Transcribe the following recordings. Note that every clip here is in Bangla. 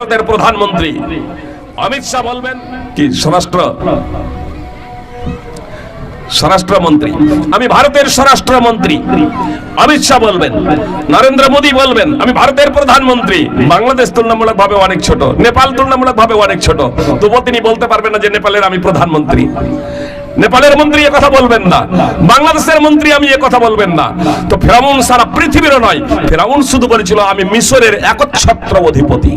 ভারতের প্রধানমন্ত্রী। অমিত শাহ বলবেন, কি, স্বরাষ্ট্র? স্বরাষ্ট্রমন্ত্রী। আমি ভারতের স্বরাষ্ট্রমন্ত্রী। অমিত শাহ বলবেন, নরেন্দ্র মোদী বলবেন, আমি ভারতের প্রধানমন্ত্রী। বাংলাদেশ তুলনামূলক ভাবে অনেক ছোট। নেপাল তুলনামূলক ভাবে অনেক ছোট। তবুও তিনি বলতে পারবেন না যে নেপালের আমি প্রধানমন্ত্রী। নেপালের মন্ত্রী এ কথা বলবেন না বাংলাদেশের মন্ত্রী আমি এ কথা বলবেন না। তো ফেরাউন সারা পৃথিবীর নয় ফেরাউন শুধু বলেছিল আমি মিশরের একচ্ছত্র অধিপতি।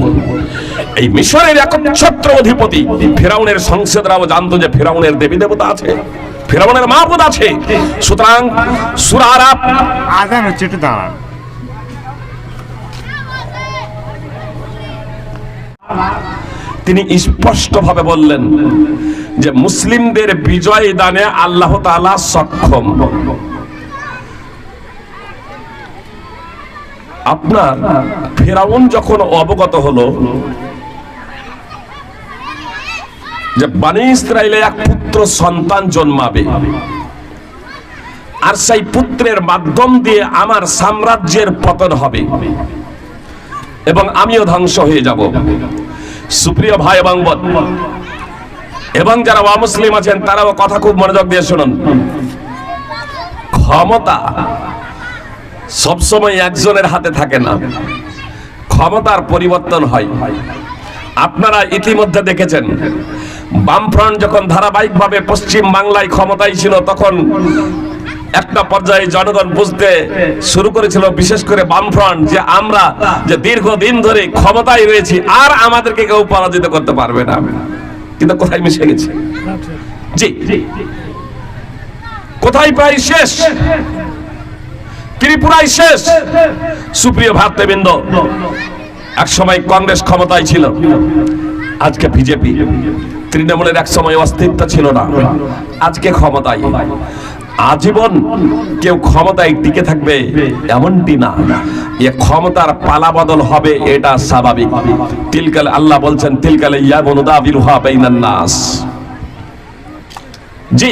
এই মিশরের একচ্ছত্র অধিপতি ফেরাউনের সংসদরাও জানতো যে ফেরাউনের দেবী দেবতা আছে ফেরাউনের মাহবুদ আছে। সুতরাং সুরারা আজান হচ্ছে একটু দাঁড়ান। তিনি স্পষ্টভাবে বললেন যে মুসলিমদের বিজয় দানে আল্লাহ তাআলা সক্ষম। আপনার ফেরাউন যখন অবগত হলো যে বানি ইসরায়েলে এক পুত্র সন্তান জন্মাবে, আর সেই পুত্রের মাধ্যম দিয়ে আমার সাম্রাজ্যের পতন হবে এবং আমিও ধ্বংস হয়ে যাব। সুপ্রিয় ভাই এবং এবং যারা অমুসলিম আছেন, তারাও কথা খুব মনোযোগ দিয়ে শুনুন। ক্ষমতা সবসময় একজনের হাতে থাকে না। ক্ষমতার পরিবর্তন হয়। আপনারা ইতিমধ্যে দেখেছেন, বামফ্রন্ট যখন ধারাবাহিকভাবে পশ্চিম বাংলায় ক্ষমতায় ছিল, তখন একটা পর্যায়ে জনগণ বুঝতে শুরু করেছিল, বিশেষ করে বামফ্রন্ট, যে আমরা যে দীর্ঘদিন ধরে ক্ষমতায় রয়েছি, আর আমাদেরকে কেউ পরাজিত করতে পারবে না। কিন্তু কোথায় মিশে গেছে? জি। কোথায় প্রায় শেষ? ত্রিপুরায় শেষ? সুপ্রিয় ভাতৃবৃন্দ এক সময় কংগ্রেস ক্ষমতায় ছিল, আজকে বিজেপি। তৃণমূলের এক সময় অস্তিত্ব ছিল না, আজকে ক্ষমতায়। আজীবন কেউ ক্ষমতায় টিকে থাকবে এমনটি না। এ ক্ষমতার পালা বদল হবে, এটা স্বাভাবিক। তিলকালে আল্লাহ বলছেন, তিলকালে ইয়াবনুদাবিরুহা বাইনান নাস। জি,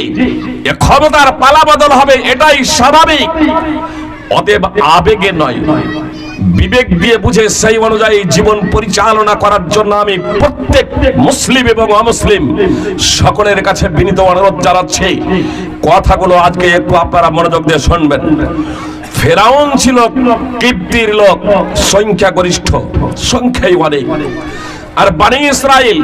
এ ক্ষমতার পালা বদল হবে, এটাই স্বাভাবিক। অতএব আবেগে নয় বিবেক দিয়ে বুঝে সেই অনুযায়ী জীবন পরিচালনা করার জন্য আমি প্রত্যেক মুসলিম এবং অমুসলিম সকলের কাছে বিনীত অনুরোধ জানাচ্ছি। কথাগুলো আজকে একটু আপনারা মনোযোগ দিয়ে শুনবেন। ফেরাউন ছিল কীর্তির লোক, সংখ্যাগরিষ্ঠ, সংখ্যাই অনেক। আর বানি ইসরায়েল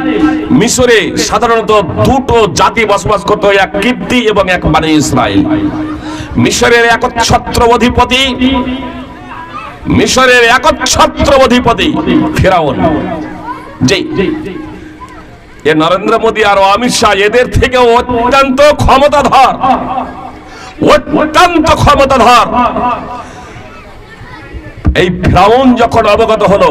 মিশরে সাধারণত দুটো জাতি বসবাস করত, এক কীর্তি এবং এক বানি ইসরায়েল মিশরের একচ্ছত্র অধিপতি মিশরের একচ্ছত্র অধিপতি ফেরাউন। জি। এ নরেন্দ্র মোদী আর অমিত শাহ এদের থেকে অত্যন্ত ক্ষমতাধর। অত্যন্ত ক্ষমতাধর। এই ফেরাউন যখন অবগত হলো,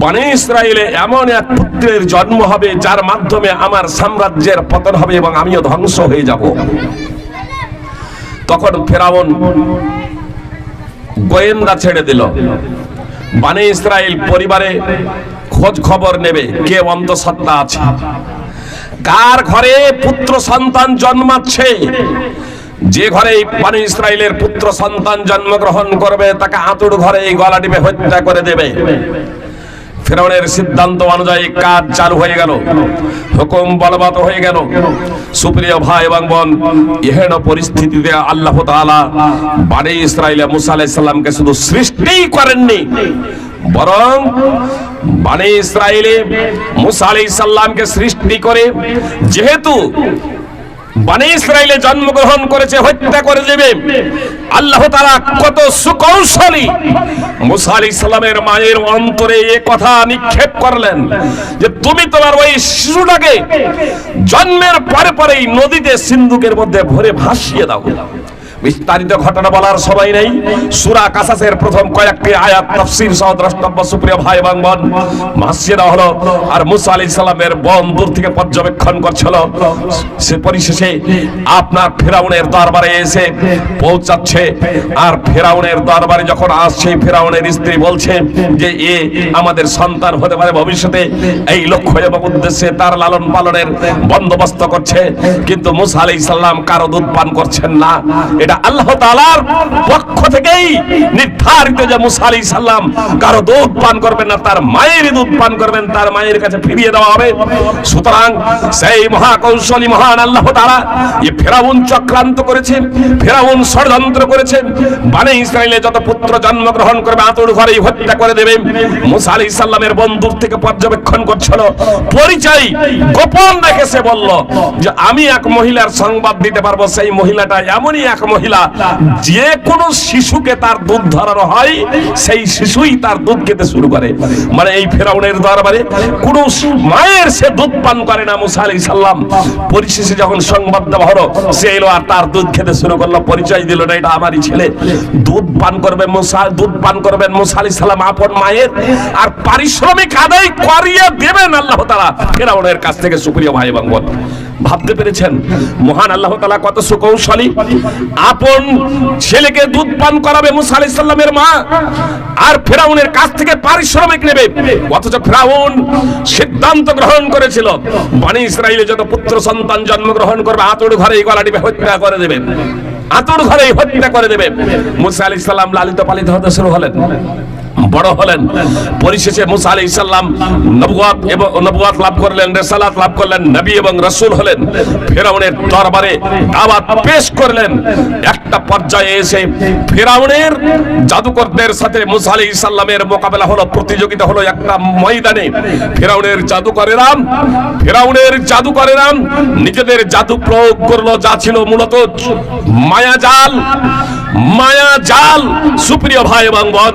বনে ইসরায়েলে এমন এক পুত্রের জন্ম হবে যার মাধ্যমে আমার সাম্রাজ্যের পতন হবে এবং আমিও ধ্বংস হয়ে যাব। তখন ফেরাউন গোয়েন্দা ছেড়ে দিল। মানে ইসরায়েল পরিবারে খোঁজ খবর নেবে কে অন্তঃসত্ত্বা আছে। কার ঘরে পুত্র সন্তান জন্মাচ্ছে? যে ঘরে মানে ইসরায়েলের পুত্র সন্তান জন্মগ্রহণ করবে, তাকে আতুর ঘরে এই গলা টিপে হত্যা করে দেবে। ফেরাউনের সিদ্ধান্ত অনুযায়ী কাজ চালু হয়ে গেল। হুকুম বলবৎ হয়ে গেল। সুপ্রিয় ভাই এবং বোন, এহেন পরিস্থিতিতে আল্লাহ তাআলা বানি ইসরায়েলে মুসা আলাইহিস সালামকে শুধু সৃষ্টিই করেননি, বরং বানি ইসরায়েলে মুসা আলাইহিস সালামকে সৃষ্টি করে যেহেতু বানি ইসরায়েলে জন্মগ্রহণ করেছে, হত্যা করে দেবে। আল্লাহ তারা কত সুকৌশলী। মুসা ইসলামের মায়ের অন্তরে এ কথা নিক্ষেপ করলেন যে, তুমি তোমার ওই শিশুটাকে জন্মের পরে পরেই নদীতে সিন্ধুকের মধ্যে ভরে ভাসিয়ে দাও। বিস্তারিত ঘটনা বলার সময় নেই। সুরা কাসাসের প্রথম কয়েকটি আয়াত তাফসীর সহ দ্রষ্টব্য সুপ্রিয় ভাই এবং বোন ভাসিয়ে হলো আর মুসা আলী সালামের বোন দূর থেকে পর্যবেক্ষণ করছিল। সে পরিশেষে আপনার ফেরাউনের দরবারে এসে পৌঁছাচ্ছে। আর ফেরাউনের দরবারে যখন আসছে, ফেরাউনের স্ত্রী বলছে যে, এ আমাদের সন্তান হতে পারে ভবিষ্যতে। এই লক্ষ্য এবং উদ্দেশ্যে তার লালন পালনের বন্দোবস্ত করছে। কিন্তু মুসা আলাইহিস সালাম কারও দুধ পান করছেন না। এটা আল্লাহ তাআলার পক্ষ থেকেই নির্ধারিত যে মুসা আলাইহিস সালাম কারও দুধ পান করবেন না, তার মায়ের দুধ পান করবেন, তার মায়ের কাছে ফিরিয়ে দেওয়া হবে। সুতরাং সেই মহাকৌশলী মহান আল্লাহ তাআলা এই ফেরাউন চক্রান্ত করেছেন ফেরাউন ষড়যন্ত্র করেছেন বানে ইসরায়েলে যত পুত্র জন্মগ্রহণ করবে, আতুর ঘরেই হত্যা করে দেবে। মুসা আলাইহিস সালামের বন্ধুর থেকে পর্যবেক্ষণ করছিল। পরিচয় গোপন রেখে সে বলল যে, আমি এক মহিলার সংবাদ দিতে পারব, সেই মহিলাটা এমনই এক মহিলা যে কোনো শিশুকে তার দুধ ধরানো হয়, সেই শিশুই তার দুধ খেতে শুরু করে। মানে এই ফেরাউনের দরবারে কোনো মায়ের সে দুধ পান করে না মুসা আলাইহিস সালাম। পরিশেষে যখন সংবাদ দেওয়া হলো, সে এলো আর তার দুধ খেতে শুরু করল, পরিচয় দিল, না, এটা আমারই ছেলে। দুধ পান করবে মুসা, দুধ পান করবেন মুসা আলাইহিস সালাম আপন মায়ের। আর পারিশ্রমিক আদায় করিয়ে দেবেন আল্লাহ তাআলা ফেরাউনের কাছ থেকে সুপ্রিয় ভাই এবং বোন। ভাবতে পেরেছেন? মহান আল্লাহ তাআলা কত সুকৌশলী। আপন ছেলেকে দুধ পান করাবে মুসা আলাইহিস সালামের মা, আর ফেরাউনের কাছ থেকে পারিশ্রমিক নেবে। অথচ ফেরাউন সিদ্ধান্ত গ্রহণ করেছিল, বনি ইসরায়েলে যত পুত্র সন্তান জন্মগ্রহণ করবে, আতর ঘরে এই গলাটি হত্যা করে দেবেন আতর ঘরে হত্যা করে দেবে। মুসা আলাইহিস সালাম লালিত পালিত হতে শুরু হলেন। বড় হলেন। পরিশেষে মুসা আলাইহিস সালাম নবুয়াত এবং নবুয়াত লাভ করলেন, রিসালাত লাভ করলেন, নবী এবং রাসূল হলেন। ফেরাউনের দরবারে দাওয়াত পেশ করলেন। একটা পর্যায়ে এসে ফেরাউনের জাদুকরদের সাথে মুসা আলাইহিস সালামের মোকাবেলা হলো, প্রতিযোগিতা হলো একটা ময়দানে। ফেরাউনের জাদুকরেরা ফেরাউনের জাদুকরেরা নিজেদের জাদু প্রয়োগ করল, যা ছিল মূলত মায়াজাল মায়া জাল, সুপ্রিয় ভাই এবং বোন,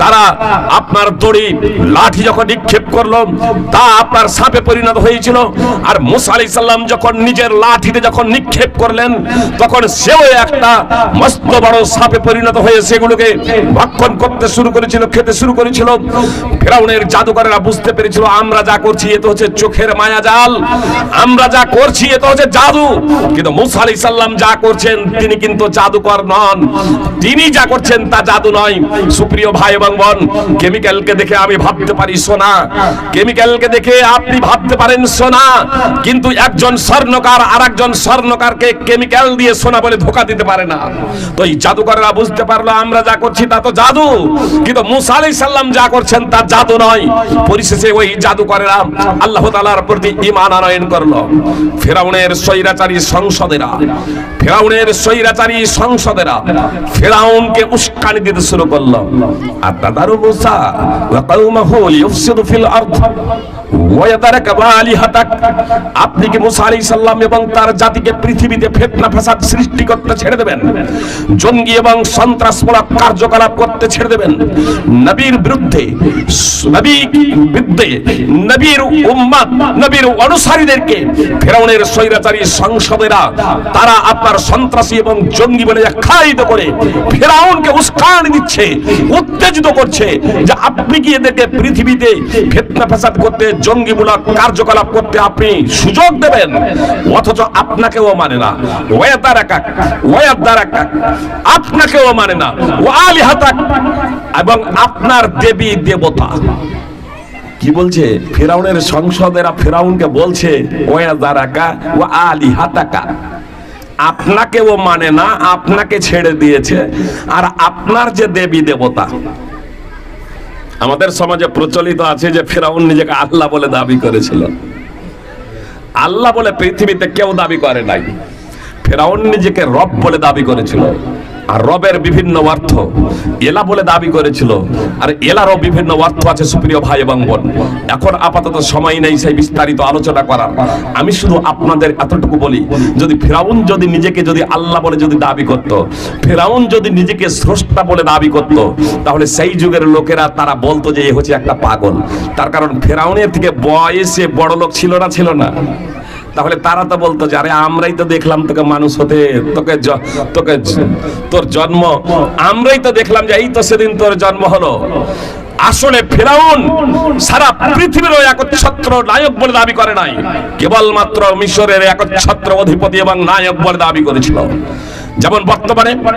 তারা আপনার দড়ি, লাঠি যখন নিক্ষেপ করল, তা আপনার সাপে পরিণত হয়েছিল। আর মুসা আলাইহিস সালাম যখন নিজের লাঠিতে যখন নিক্ষেপ করলেন, তখন সেও একটা মস্ত বড় সাপে পরিণত হয়ে সেগুলোকে ভক্ষণ করতে শুরু করেছিল, খেতে শুরু করেছিল। ফেরাউনের জাদুকরেরা বুঝতে পেরেছিল, আমরা যা করছি, এ তো হচ্ছে চোখের মায়া জাল। আমরা যা করছি, এ তো হচ্ছে জাদু। কিন্তু মুসা আলাইহিস সালাম যা করছেন, তিনি কিন্তু জাদুকর নন। তিনি যা করছেন তা জাদু নয়। সুপ্রিয় ভাই এবং বোন, কেমিক্যালকে দেখে আমি ভাবতে পারি সোনা। কেমিক্যালকে দেখে আপনি ভাবতে পারেন সোনা। কিন্তু একজন স্বর্ণকার আর একজন স্বর্ণকারকে কেমিক্যাল দিয়ে সোনা বলে ধোকা দিতে পারে না। তো এই জাদুকররা বুঝতে পারল, আমরা যা করছি তা তো জাদু। কিন্তু মুসা আলাইহিস সালাম যা করছেন তা জাদু নয়। পরিশেষে ওই জাদুকরেরা আল্লাহ তাআলার প্রতি ঈমান আনয়ন করল। ফেরাউনের স্বৈরাচারী সংসদেরা, ফেরাউনের স্বৈরাচারী সংসদেরা ফেরাউনকে উস্কানি দিতে শুরু করল। আর আতাদারু মুসা, ওয়া কওমাহু লিয়ুফসিদু ফিল আরদ ওয়ায়াদারাকা আলিহাতাক। আপনি কি মুসা আলাইহিস সালাম এবং তার জাতিকে পৃথিবীতে ফিতনা ফাসাদ সৃষ্টি করতে ছেড়ে দেবেন? জঙ্গি এবং সন্ত্রাসমূলক কার্যকলাপ করতে ছেড়ে দেবেন? নবীর বিরুদ্ধে, নবী বিরুদ্ধে, নবীর উম্মত নবীর অনুসারীদেরকে ফেরাউনের স্বৈরাচারী সংসদেরা, তারা আপনার সন্ত্রাসী এবং জঙ্গি বলে আখ্যায়িত করে ফেরাউনকে উস্কানি দিচ্ছে, উত্তেজিত করছে যে আপনি কি এদেরকে পৃথিবীতে ফিতনা ফাসাদ করতে, জঙ্গিমূলক কার্যকলাপ করতে আপনি সুযোগ দেবেন? অথচ আপনাকেও মানে না। ওয়াদারাকাক ওয়াদারাকাক, আপনাকেও মানে না। ওয়ালিহাতাক, এবং আপনার দেবী দেবতা। কি বলছে? ফেরাউনের সংসদেরা ফেরাউনকে বলছে, ওয়াদারাকা ওয়া আলিহাতাকা আপনাকেও মানে না, আপনাকে ছেড়ে দিয়েছে। আর আপনার যে দেবী দেবতা, আমাদের সমাজে প্রচলিত আছে যে ফেরাউন নিজেকে আল্লাহ বলে দাবি করেছিল। আল্লাহ বলে পৃথিবীতে কেউ দাবি করে নাই। ফেরাউন নিজেকে রব বলে দাবি করেছিল। আর রবের বিভিন্ন অর্থ। এলা বলে দাবি করেছিল, আর এলারও বিভিন্ন অর্থ আছে সুপ্রিয় ভাই এবং বোন। এখন আপাতত সময় নেই সেই বিস্তারিত আলোচনা করার। আমি শুধু আপনাদের এতটুকু বলি, যদি ফেরাউন যদি নিজেকে যদি আল্লাহ বলে যদি দাবি করত, ফেরাউন যদি নিজেকে স্রষ্টা বলে দাবি করত, তাহলে সেই যুগের লোকেরা তারা বলতো যে এ হচ্ছে একটা পাগল। তার কারণ ফেরাউনের থেকে বয়সে বড় লোক ছিল না ছিল না। তাহলে তারা তো বলতো যে, আরে, আমরাই তো দেখলাম তোকে মানুষ হতে, তোকে তোকে তোর জন্ম। আমরাই তো দেখলাম যে, এই তো সেদিন তোর জন্ম হলো। আসলে ফেরাউন সারা পৃথিবীর একচ্ছত্র নায়ক বলে দাবি করে নাই। কেবলমাত্র মিশরের একচ্ছত্র অধিপতি এবং নায়ক বলে দাবি করেছিল। যেমন বর্তমানে